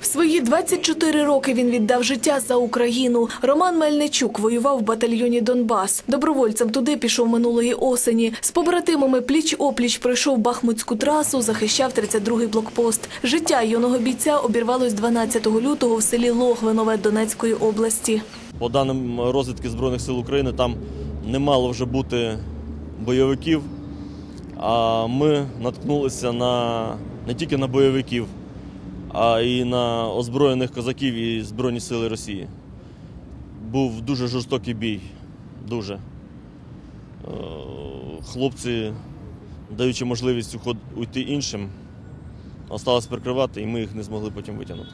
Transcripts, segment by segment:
В свої 24 роки він віддав життя за Україну. Роман Мельничук воював в батальйоні Донбас. Добровольцем туди пішов минулої осені. З побратимами пліч-опліч пройшов Бахмутську трасу, захищав 32-й блокпост. Життя юного бійця обірвалось 12 лютого в селі Логвинове Донецької області. По даним розвідки Збройних сил України, там не мало вже бути бойовиків, а ми наткнулися на не тільки на бойовиків, а і на озброєних козаків і Збройні сили Росії. Був дуже жорстокий бій. Дуже. Е, Хлопці, даючи можливість уйти іншим, осталось прикривати, і ми їх не змогли потім витягнути.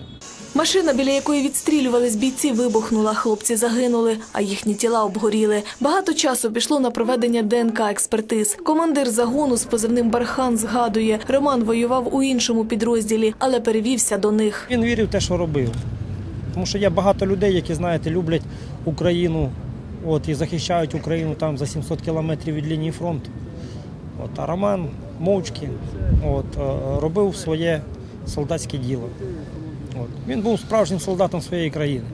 Машина, біля якої відстрілювались бійці, вибухнула. Хлопці загинули, а їхні тіла обгоріли. Багато часу пішло на проведення ДНК-експертиз. Командир загону з позивним Бархан згадує, Роман воював у іншому підрозділі, але перевівся до них. Він вірив в те, що робив. Тому що є багато людей, які, знаєте, люблять Україну от, і захищають Україну там за 700 кілометрів від лінії фронту. От, а Роман мовчки от, е, робив своє солдатське діло. От. Він був справжнім солдатом своєї країни.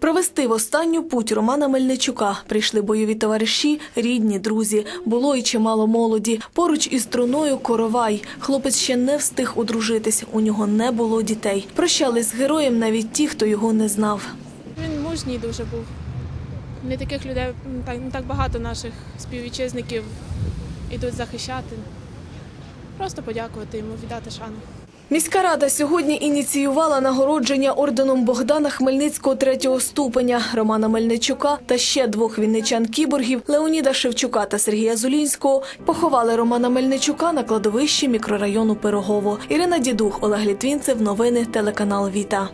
Провести в останню путь Романа Мельничука прийшли бойові товариші, рідні, друзі. Було й чимало молоді. Поруч із труною коровай. Хлопець ще не встиг одружитись. У нього не було дітей. Прощались з героєм навіть ті, хто його не знав. Він мужній дуже був. Не таких людей так, не так багато наших співвітчизників ідуть захищати. Просто подякувати йому, віддати шану. Міська рада сьогодні ініціювала нагородження орденом Богдана Хмельницького третього ступеня Романа Мельничука та ще двох вінничан кіборгів Леоніда Шевчука та Сергія Зулінського. Поховали Романа Мельничука на кладовищі мікрорайону Пирогово. Ірина Дідух, Олег Літвінцев. Новини телеканал Віта.